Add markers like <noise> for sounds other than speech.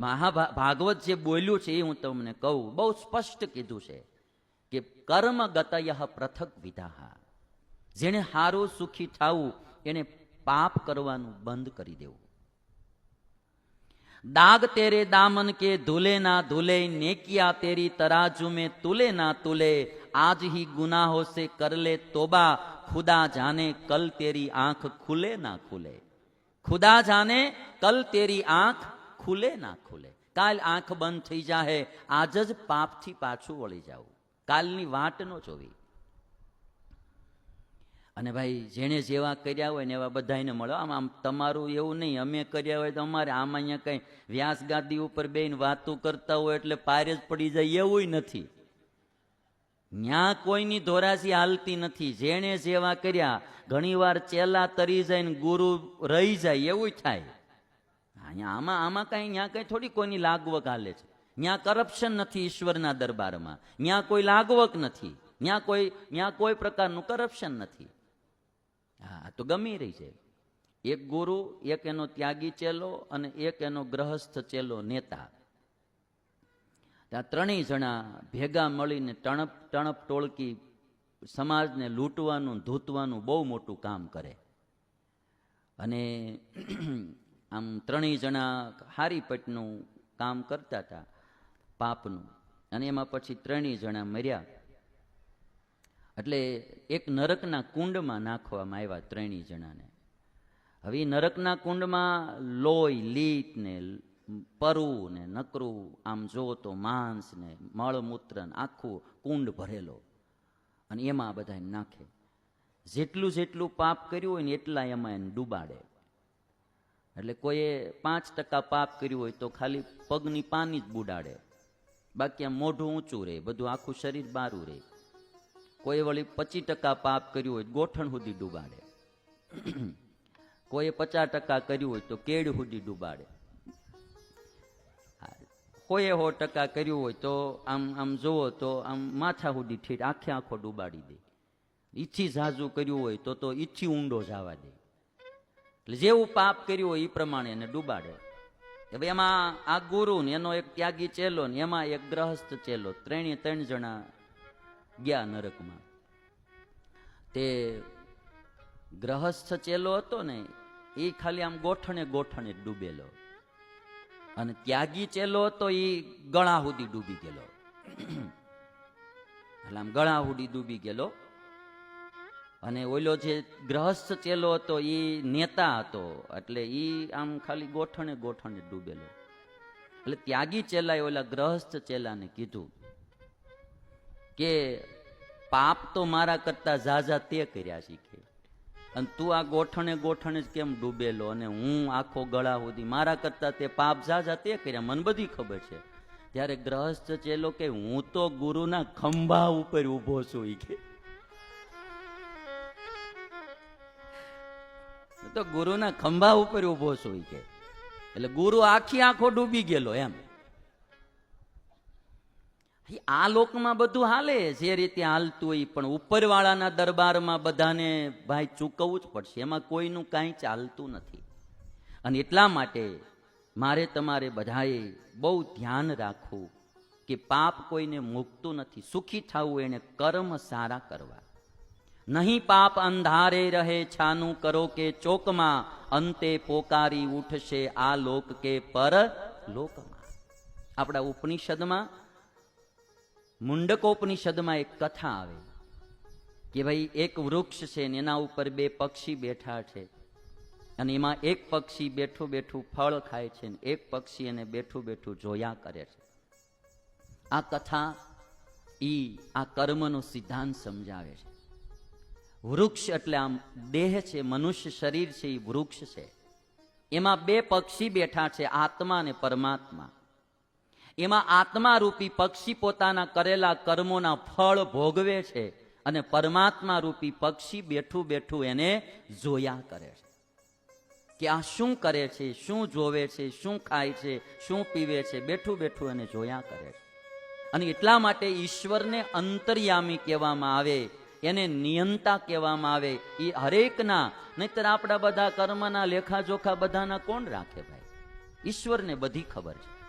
મહાભા ભાગવત જે બોલ્યું છે એ હું તમને કહું. બહુ સ્પષ્ટ કીધું છે કે કર્મ ગતય પ્રથક વિધાહ. જેણે હારું સુખી થવું, એને પાપ કરવાનું બંધ કરી દેવું. દાગ તેરે દામન કે ધુલે ના ધુલે, નેકિયા તેરી તરાજુ મેં તુલે ના તુલે આજ હિ ગુના હોશે કરલે તોબા, ખુદા જાને કલ તેરી આંખ ખુલે ના ખુલે. ખુદા જાને કલ તેરી આંખ ખુલે ના ખુલે? કાલ આંખ બંધ થઈ જાહે, આજ જ પાપથી પાછું વળી જાવું કાલની વાટ ન જોવી. અને ભાઈ, જેણે જેવા કર્યા હોય ને એવા બધાને મળો. આમ આમ તમારું એવું નહીં. અમે કર્યા હોય તો અમારે આમાં અહીંયા કંઈ વ્યાસ ગાદી ઉપર બેન વાતો કરતા હોય એટલે પારે જ પડી જાય એવું નથી. ન્યા કોઈની ધોરાસી હાલતી નથી. જેણે જેવા કર્યા, ઘણીવાર ચેલા તરી જાય ને ગુરુ રહી જાય એવું થાય. અહીંયા આમાં આમાં કાંઈ ત્યાં કંઈ થોડી કોઈની લાગવક હાલે છે. ત્યાં કરપ્શન નથી ઈશ્વરના દરબારમાં. ત્યાં કોઈ લાગવક નથી. ત્યાં કોઈ ત્યાં કોઈ પ્રકારનું કરપ્શન નથી. હા તો ગમી રહી છે. એક ગુરુ, એક એનો ત્યાગી ચેલો અને એક એનો ગ્રહસ્થ ચેલો નેતા. ત્યાં ત્રણેય જણા ભેગા મળીને ટણપ ટણપ ટોળકી સમાજને લૂંટવાનું, ધૂતવાનું બહુ મોટું કામ કરે. અને આમ ત્રણેય જણા હારી પેટનું કામ કરતા હતા પાપનું. અને એમાં પછી ત્રણેય જણા મર્યા. એટલે એક નરકના કુંડમાં નાખવામાં આવ્યા ત્રણેય જણાને. હવે નરકના કુંડમાં લોહી, લીટ ને પરવું ને નકરું, આમ જો તો માંસ ને મળમૂત્ર ને આખું કુંડ ભરેલો. અને એમાં બધા નાખે. જેટલું જેટલું પાપ કર્યું હોય ને એટલા એમાં એને ડૂબાડે. એટલે કોઈએ પાંચ ટકા પાપ કર્યું હોય તો ખાલી પગની પાની જ બુડાડે. બાકી આમ મોઢું ઊંચું રહે બધું આખું શરીર બારું રહે કોઈ વળી પચીસ ટકા પાપ કર્યું હોય ગોઠણ સુધી ડૂબાડે. કોઈએ પચાસ ટકા કર્યું હોય તો કેડ સુધી ડૂબાડે. કોઈએ સો ટકા કર્યું હોય તો આમ આમ જુઓ તો આમ માથા સુધી ઠીઠ આખે આખો ડૂબાડી દે. ઈચ્છી ઝાઝું કર્યું હોય તો તો ઈચ્છી ઊંડો જવા દે. એટલે જેવું પાપ કર્યું હોય એ પ્રમાણે એને ડૂબાડે. ભાઈ એમાં આ ગુરુ ને એનો એક ત્યાગી ચેલો ને એમાં એક ગ્રહસ્થ ચેલો, ત્રણે ત્રણ જણા ગયા નરકમાં. તે ગ્રહસ્થ ચેલો હતો ને એ ખાલી આમ ગોઠણે ગોઠણે ડૂબેલો. અને ત્યાગી ચેલો હતો એ ગળા સુધી ડૂબી ગયેલો. <clears throat> એટલે આમ ગળા સુધી ડૂબી ગયેલો. અને ઓલો જે ગ્રહસ્થ ચેલો હતો એ નેતા હતો. એટલે એ આમ ખાલી ગોઠણે ગોઠણે ડૂબેલો. એટલે ત્યાગી ચેલાએ ઓલા ગ્રહસ્થ ચેલાને કીધું કે, પાપ તો મારા કરતા ઝાઝા તે કર્યા શીખે. અને તું આ ગોઠણે ગોઠણે જ કેમ ડૂબેલો? અને હું આખો ગળા સુધી મારા કરતા તે પાપ ઝાઝા તે કર્યા? મને બધી ખબર છે. ત્યારે ગ્રહસ્થ ચેલો કે, હું તો ગુરુના ખંભા ઉપર ઊભો છું. એ કે તો ગુરુના ખંભા ઉપર ઊભો છું કે. એટલે ગુરુ આખી આંખો ડૂબી ગયેલો એમ. આ લોકમાં બધું હાલે જે રીતે હાલતું હોય પણ ઉપરવાળાના દરબારમાં બધાને ભાઈ ચૂકવવું જ પડશે. એમાં કોઈનું કાંઈ ચાલતું નથી. અને એટલા માટે મારે તમારે બધાએ બહુ ધ્યાન રાખવું કે પાપ કોઈને મૂકતું નથી. સુખી થવું, એને કર્મ સારા કરવા. નહીં પાપ અંધારે રહે, છાનું કરો કે ચોકમાં, અંતે પોકારી ઉઠશે આ લોક કે પર લોકમાં. આપણા ઉપનિષદમાં, મુંડકોપનિષદમાં એક કથા આવે કે ભાઈ એક વૃક્ષ છે ને એના ઉપર બે પક્ષી બેઠા છે. અને એમાં એક પક્ષી બેઠું બેઠું ફળ ખાય છે ને એક પક્ષી એને બેઠું બેઠું જોયા કરે છે. આ કથા ઈ આ કર્મનો સિદ્ધાંત સમજાવે છે. વૃક્ષ એટલે આમ દેહ છે, મનુષ્ય શરીર છે, એ વૃક્ષ છે. એમાં બે પક્ષી બેઠા છે, આત્મા અને પરમાત્મા. એમાં આત્મા રૂપી પક્ષી પોતાના કરેલા કર્મોના ફળ ભોગવે છે અને પરમાત્મા રૂપી પક્ષી બેઠું બેઠું એને જોયા કરે છે. કે આ શું કરે છે, શું જોવે છે, શું ખાય છે, શું પીવે છે, બેઠું બેઠું એને જોયા કરે છે. અને એટલા માટે ઈશ્વરને અંતર્યામી કહેવામાં આવે એને નિયંતા કહેવામાં આવે. એ હરેકના, નહીતર આપણા બધા કર્મના લેખા જોખા બધાના કોણ રાખે ભાઈ? ઈશ્વરને બધી ખબર છે.